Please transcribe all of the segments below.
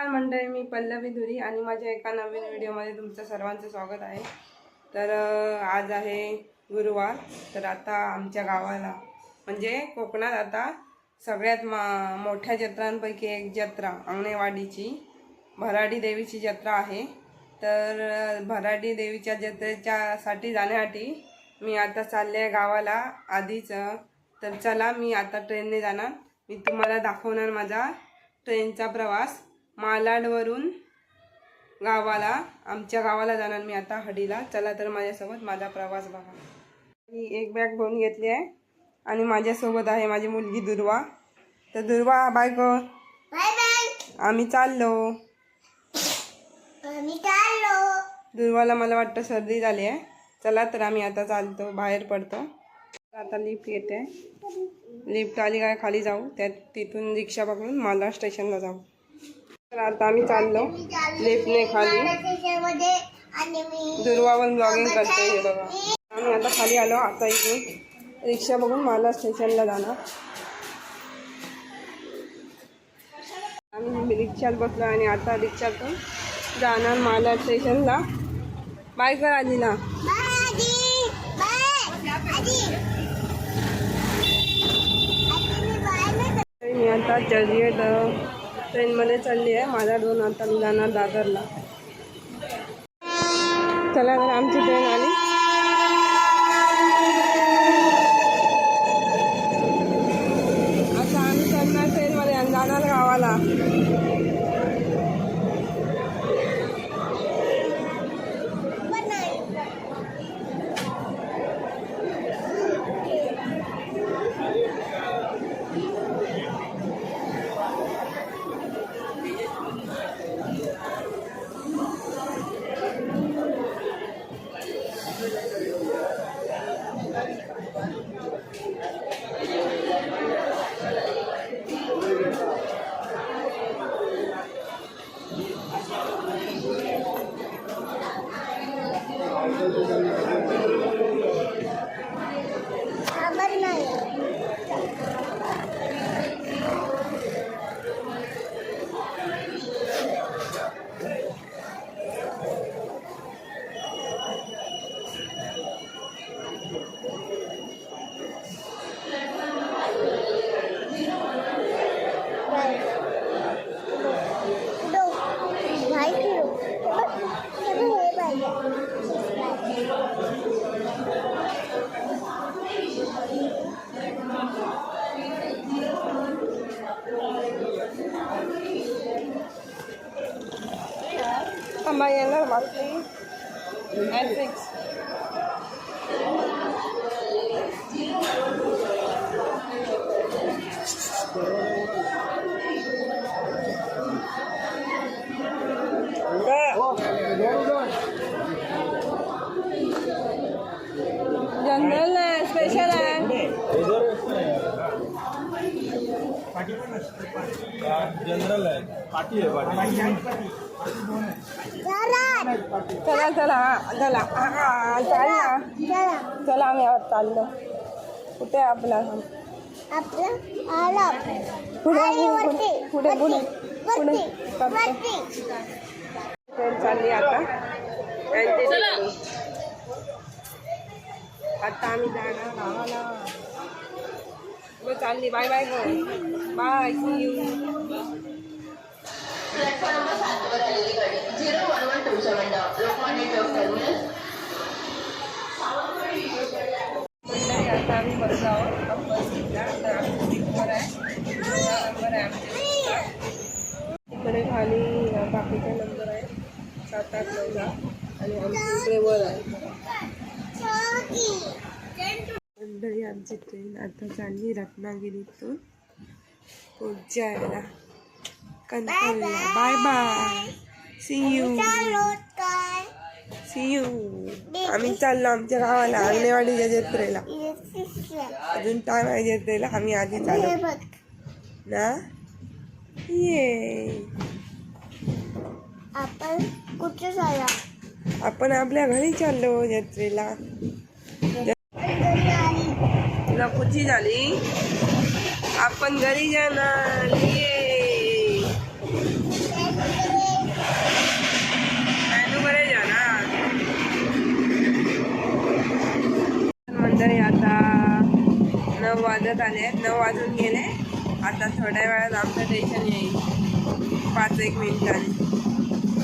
नमस्कार मंडळी मी पल्लवी धुरी आणि माझ्या एका नवीन व्हिडिओमध्ये तुमचं सर्वांचं स्वागत आहे. तर आज आहे गुरुवार. तर आता आमच्या गावाला म्हणजे कोकणात आता सगळ्यात मा मोठ्या जत्रांपैकी एक जत्रा अंगणेवाडीची भराडी देवीची जत्रा आहे. तर भराडी देवीच्या जत्रेच्यासाठी जाण्यासाठी मी आता चालले आहे गावाला आधीच. तर चला मी आता ट्रेनने जाणार. मी तुम्हाला दाखवणार माझा ट्रेनचा प्रवास. मालाडवरून गावाला आमच्या गावाला जाणार मी आता हडीला. चला तर माझ्यासोबत माझा प्रवास बघा. मी एक बॅग भरून घेतली आहे आणि माझ्यासोबत आहे माझी मुलगी दुर्वा. तर दुर्वा बाय बाय आम्ही चाललो. दुर्वाला मला वाटतं सर्दी झाली आहे. चला तर आम्ही आता चालतो बाहेर पडतो. आता लिफ्ट येते. लिफ्ट आली काय खाली जाऊ. त्यात तिथून रिक्षा पकडून माला स्टेशनला जाऊ. तर आता आम्ही चाललो लिफ्टने खाली. त्याच्यामध्ये दुर्वावन ब्लॉगिंग करते हे बघा. आम्ही आता खाली आलो आता इथून रिक्षा बघून मला स्टेशनला जाणार. आम्ही रिक्षात बसलो आणि आता रिक्षातून जाणार माला स्टेशनला. बाय कर आजीला. मी आता चर्चेत ट्रेनमध्ये चालली आहे. माझा दोन आता मी जाणार दादरला. चला तर आमची ट्रेन आली. हे पाहिजे थांबा येणार मागची मॅट्रिक्स जनरल आहे स्पेशल आहे जनरल आहे. पाटी आहे पाटी चला चला चला. चला चाल ना चला चला आम्ही आता चाललो. कुठे आपला? आपलं आला पुढे आणि पुढे वरती, पुढे. पुढे वरती, पुढे वरती, करतो. वरती. ट्रेन चालली आता यांची आता आम्ही जाणार गावाला हो, चालली bye bye go bye see you आता आम्ही बसलो आहोत बस घेतला तर आमच्या सीटवर आहे पहिला नंबर आहे आमच्या सीटचा इकडे खाली बाकीचा नंबर आहे सात आठ नऊला आणि आमच्या इकडे वर आहे मंडळी आमची ट्रेन आता चालली रत्नागिरीतून पोचायला कणकवलीला बाय बाय सी यू चाललो सी यू आम्ही चाललो आमच्या गावाला अंगणेवाडीच्या जत्रेला. अजून टाइम आहे जत्रेला आम्ही आधी चालू बघ. ना? ये आपण कुठे झाला आपण आपल्या घरी चाललो जत्रेला नकोची झाली. आपण घरी जाणार. बरे जाणार. आता नऊ वाजत आले नऊ वाजून गेले. आता थोड्या वेळात आमचं टेन्शन येईल. पाच एक मिनिटांनी.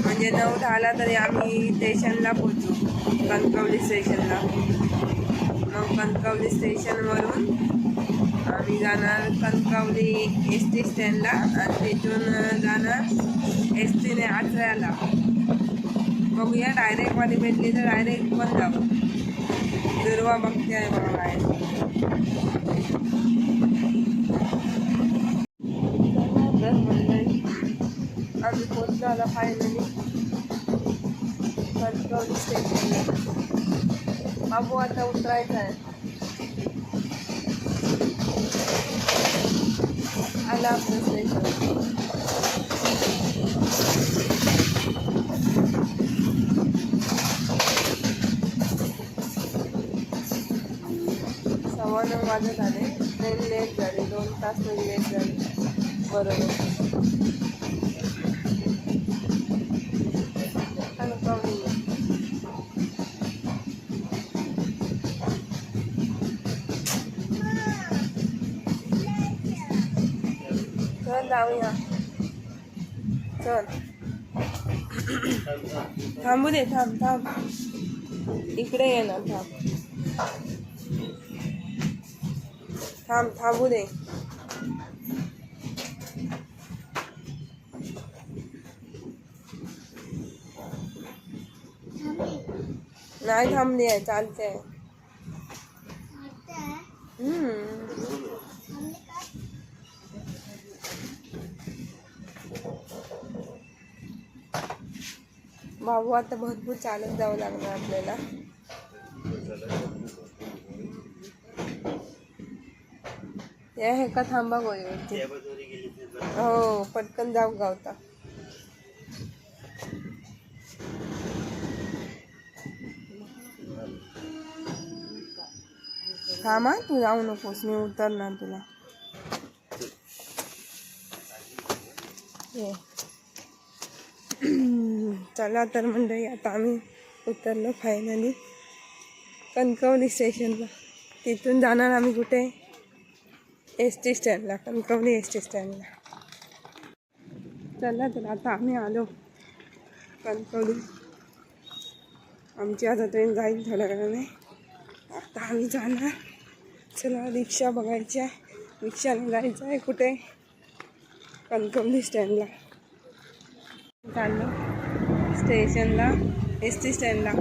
म्हणजे नऊ दहाला तरी आम्ही स्टेशनला पोचू कणकवली स्टेशनला मग कणकवली स्टेशनवरून आम्ही जाणार कणकवली एस टी स्टँडला आणि तिथून जाणार एस टीने आचऱ्याला. बघूया डायरेक्टमध्ये भेटली तर डायरेक्ट पण जाऊ. दुर्वा बघते आहे बघा आम्ही पोचलो आला फायनली कणकवली स्टेशनला बाबू आता उतरायचं आहे. आला आपलं स्टेशन सव्वा नऊ वाजत आले. ट्रेन लेट झाली. दोन तास तरी लेट झाली. बरोबर. जाऊया चल. थांबू दे थांब थांब. इकडे ये ना थांब. थांब थांबू दे. नाही थांबली आहे चालते भाऊ आता भरपूर चालत जावं लागणार आपल्याला. या हे का थांबा गोळीवरती हो पटकन जाऊ गावता. थांबा तू जाऊ नकोस मी उतरणार तुला. ये. चला तर मंडळी आता आम्ही उतरलो फायनली कणकवली स्टेशनला तिथून जाणार आम्ही कुठे? एस टी स्टँडला कणकवली एस टी स्टँडला चला तर आता आम्ही आलो कणकवली. आमची आता ट्रेन जाईल थोड्या वेळाने आता आम्ही जाणार. चला रिक्षा बघायची आहे. रिक्षाने जायचं आहे कुठे? कणकवली स्टँडला चाललो. स्टेशनला एस टी स्टँडला.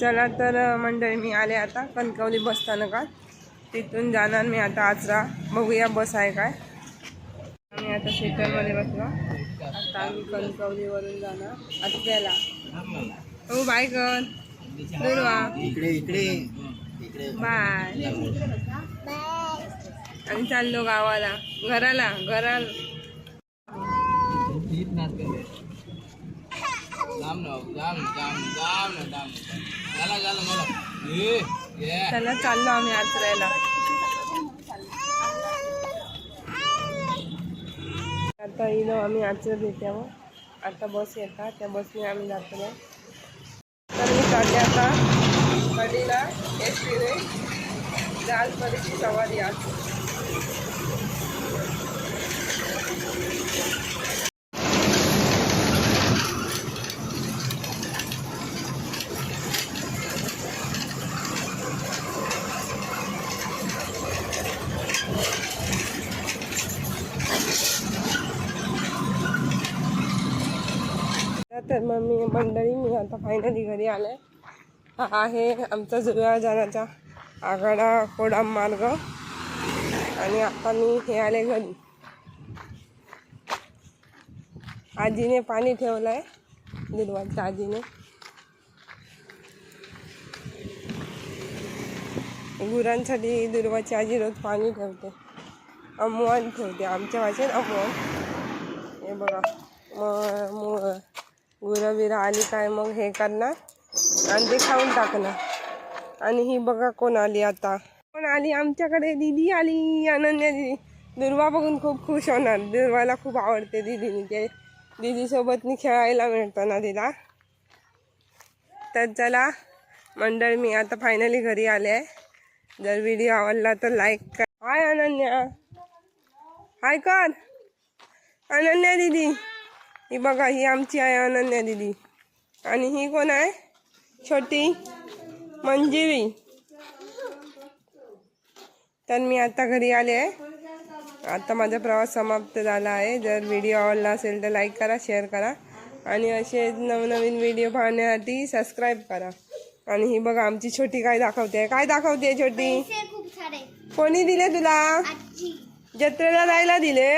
चला तर मंडळी मी आले आता कणकवली बस स्थानकात. तिथून जाणार मी आता आचरा बघूया बस आहे काय. आम्ही आता सेटरमध्ये बसलो. आता आम्ही कणकवलीवरून जाणार. आचऱ्याला हो बाय कर इकडे इकडे. बाय. आम्ही चाललो गावाला. घराला घराला. चला चाललो आम्ही आचरायला. आता इलो आम्ही आचरत येत्यावर आता बस येतात त्या बसने आम्ही जातो. तर मी चालले आता. मडीला एस टीने जहाजपर्यंतची सवारी आज तर मग मी मंडळी मी आता फायनली घरी आले. हा आहे आमचा जुळ्या जाण्याचा आघाडा कोडाम मार्ग. आणि आता मी हे आले घरी. आजीने पाणी ठेवलं आहे दुर्वाच्या आजीने. गुरांसाठी दुर्वाची आजी रोज पाणी ठेवते. अमवान ठेवते. आमच्या भाषेत अमवान. हे बघा. मग मग गुरं बिरं आली काय मग हे करणार? आणि ते खाऊन टाकणार आणि ही बघा कोण आली आता. कोण आली? आमच्याकडे दिदी आली अनन्या दिदी. दुर्वा बघून खूप खुश होणार. दुर्वाला खूप आवडते दिदीने ते. दीदीसोबत खेळायला मिळतं ना तिला. तर चला मंडळ मी आता फायनली घरी आले आहे. जर व्हिडिओ आवडला तर लाईक कर. हाय अनन्या. हाय कर. अनन्या दिदी. ही बघा ही आमची आहे अनन्या दिदी. आणि ही कोण आहे? छोटी मंजिरी. तर मी आता घरी आले आहे. आता माझा प्रवास समाप्त झाला आहे. जर व्हिडिओ आवडला असेल तर लाईक करा शेअर करा. आणि असे नवनवीन व्हिडिओ पाहण्यासाठी सबस्क्राईब करा. आणि ही बघा आमची छोटी काय दाखवते? काय दाखवते छोटी? कोणी दिले तुला? जत्रेला जायला दिले?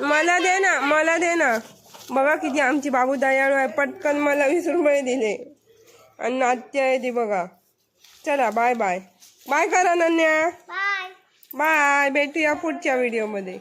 मला दे ना मला दे ना. बघा किती आमची बाबू दयाळू आहे. पटकन मला वीस रुपये दिले. आणि नाट्य आहे ती बघा. चला बाय बाय बाय करा नन्या. बाय बाय भेटूया पुढच्या व्हिडिओमध्ये